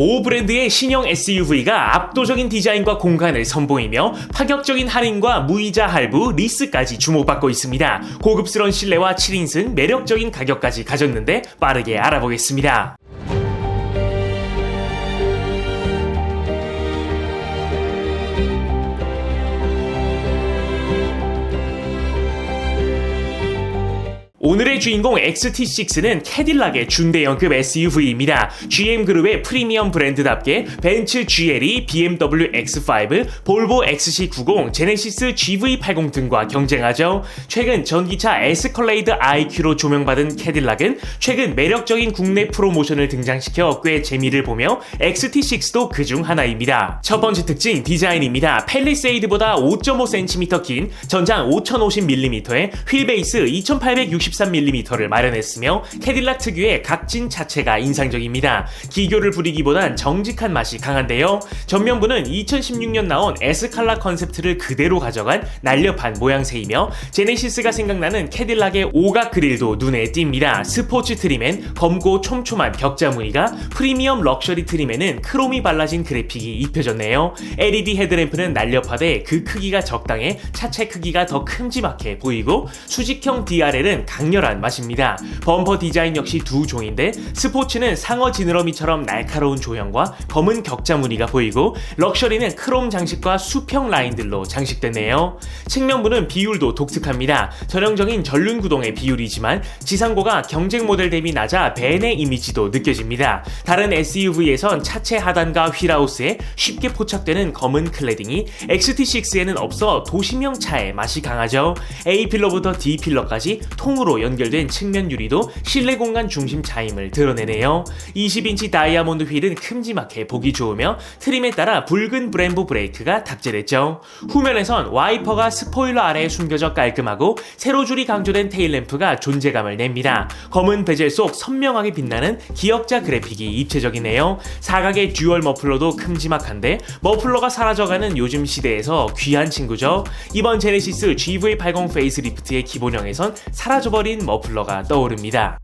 모 브랜드의 신형 SUV가 압도적인 디자인과 공간을 선보이며 파격적인 할인과 무이자 할부, 리스까지 주목받고 있습니다. 고급스러운 실내와 7인승, 매력적인 가격까지 가졌는데 빠르게 알아보겠습니다. 오늘의 주인공 XT6는 캐딜락의 준대형급 SUV입니다. GM그룹의 프리미엄 브랜드답게 벤츠 GLE, BMW X5, 볼보 XC90, 제네시스 GV80 등과 경쟁하죠. 최근 전기차 에스컬레이드 IQ로 조명받은 캐딜락은 최근 매력적인 국내 프로모션을 등장시켜 꽤 재미를 보며 XT6도 그중 하나입니다. 첫 번째 특징 디자인입니다. 펠리세이드보다 5.5cm 긴 전장 5050mm에 휠베이스 2860 13mm를 마련했으며 캐딜락 특유의 각진 자체가 인상적입니다. 기교를 부리기보단 정직한 맛이 강한데요. 전면부는 2016년 나온 에스칼라 컨셉트를 그대로 가져간 날렵한 모양새이며 제네시스가 생각나는 캐딜락의 오각 그릴도 눈에 띕니다. 스포츠 트림엔 검고 촘촘한 격자 무늬가 프리미엄 럭셔리 트림에는 크롬이 발라진 그래픽이 입혀졌네요. LED 헤드램프는 날렵하되 그 크기가 적당해 차체 크기가 더 큼지막해 보이고 수직형 DRL은 강렬한 맛입니다. 범퍼 디자인 역시 두 종인데 스포츠는 상어 지느러미처럼 날카로운 조형과 검은 격자 무늬가 보이고 럭셔리는 크롬 장식과 수평 라인들로 장식됐네요. 측면부는 비율도 독특합니다. 전형적인 전륜 구동의 비율이지만 지상고가 경쟁 모델 대비 낮아 벤의 이미지도 느껴집니다. 다른 SUV에선 차체 하단과 휠하우스에 쉽게 포착되는 검은 클레딩이 XT6에는 없어 도심형 차의 맛이 강하죠. A 필러부터 D 필러까지 통으로 연결 된 측면 유리도 실내 공간 중심 차임을 드러내네요. 20인치 다이아몬드 휠은 큼지막해 보기 좋으며 트림에 따라 붉은 브em보 브레이크가 탑재됐죠. 후면에선 와이퍼가 스포일러 아래에 숨겨져 깔끔하고 세로 줄이 강조된 테일램프가 존재감을 냅니다. 검은 베젤 속 선명하게 빛나는 기역자 그래픽이 입체적이네요. 사각의 듀얼 머플러도 큼지막한데 머플러가 사라져가는 요즘 시대에서 귀한 친구죠. 이번 제네시스 GV80 페이스리프트의 기본형에선 사라져버린 머플러 가 떠오릅니다.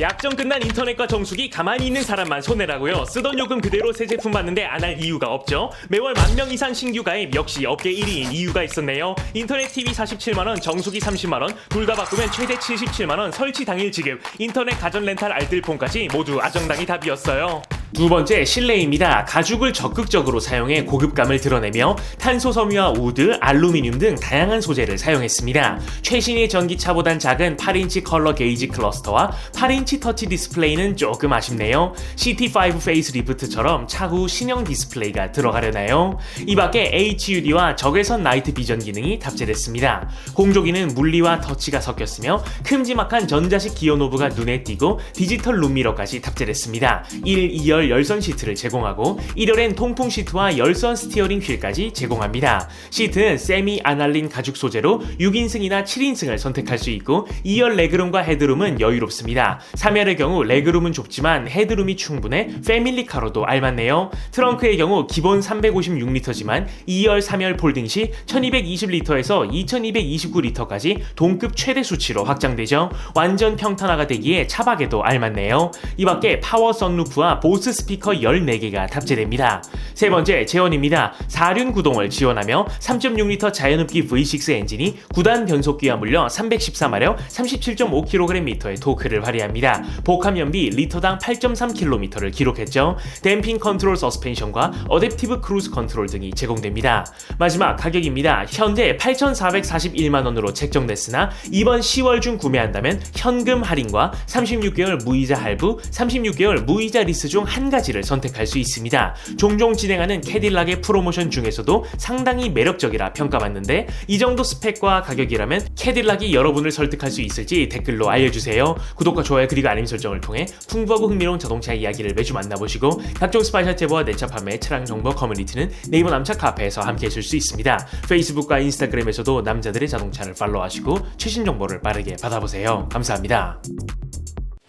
약정 끝난 인터넷과 정수기 가만히 있는 사람만 손해라고요. 쓰던 요금 그대로 새 제품 받는데 안 할 이유가 없죠. 매월 만 명 이상 신규 가입 역시 업계 1위인 이유가 있었네요. 인터넷 TV 47만 원, 정수기 30만 원, 둘 다 바꾸면 최대 77만 원, 설치 당일 지급, 인터넷 가전 렌탈 알뜰폰까지 모두 아정당이 답이었어요. 두 번째 실내입니다. 가죽을 적극적으로 사용해 고급감을 드러내며 탄소 섬유와 우드, 알루미늄 등 다양한 소재를 사용했습니다. 최신의 전기차보단 작은 8인치 컬러 게이지 클러스터와 8인치 터치 디스플레이는 조금 아쉽네요. CT5 페이스 리프트처럼 차후 신형 디스플레이가 들어가려나요? 이 밖에 HUD와 적외선 나이트 비전 기능이 탑재됐습니다. 공조기는 물리와 터치가 섞였으며 큼지막한 전자식 기어 노브가 눈에 띄고 디지털 룸미러까지 탑재됐습니다. 1, 2열 2열 열선 시트를 제공하고 1열엔 통풍 시트와 열선 스티어링 휠까지 제공합니다. 시트는 세미 아날린 가죽 소재로 6인승이나 7인승을 선택할 수 있고 2열 레그룸과 헤드룸은 여유롭습니다. 3열의 경우 레그룸은 좁지만 헤드룸이 충분해 패밀리카로도 알맞네요. 트렁크의 경우 기본 356리터지만 2열, 3열 폴딩 시 1220리터에서 2229리터까지 동급 최대 수치로 확장되죠. 완전 평탄화가 되기에 차박에도 알맞네요. 이 밖에 파워 선루프와 보스 보스 스피커 14개가 탑재됩니다. 세 번째, 제원입니다. 4륜 구동을 지원하며 3.6L 자연흡기 V6 엔진이 9단 변속기와 물려 314마력 37.5kgm의 토크를 발휘합니다. 복합 연비 리터당 8.3km를 기록했죠. 댐핑 컨트롤 서스펜션과 어댑티브 크루즈 컨트롤 등이 제공됩니다. 마지막 가격입니다. 현재 8,441만 원으로 책정됐으나 이번 10월 중 구매한다면 현금 할인과 36개월 무이자 할부, 36개월 무이자 리스 중 한 가지를 선택할 수 있습니다. 종종 진 행하는 캐딜락의 프로모션 중에서도 상당히 매력적이라 평가받는데 이 정도 스펙과 가격이라면 캐딜락이 여러분을 설득할 수 있을지 댓글로 알려주세요. 구독과 좋아요 그리고 알림 설정을 통해 풍부하고 흥미로운 자동차 이야기를 매주 만나보시고 각종 스파이셜 제보와 내차 판매, 차량 정보 커뮤니티는 네이버 남차 카페에서 함께 하실 수 있습니다. 페이스북과 인스타그램에서도 남자들의 자동차를 팔로우하시고 최신 정보를 빠르게 받아보세요. 감사합니다.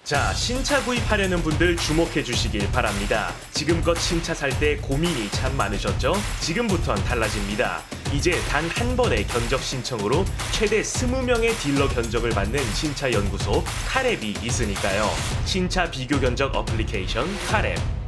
자, 신차 구입하려는 분들 주목해 주시길 바랍니다. 지금껏 신차 살 때 고민이 참 많으셨죠? 지금부턴 달라집니다. 이제 단 한 번의 견적 신청으로 최대 20명의 딜러 견적을 받는 신차 연구소 카랩이 있으니까요. 신차 비교 견적 어플리케이션 카랩.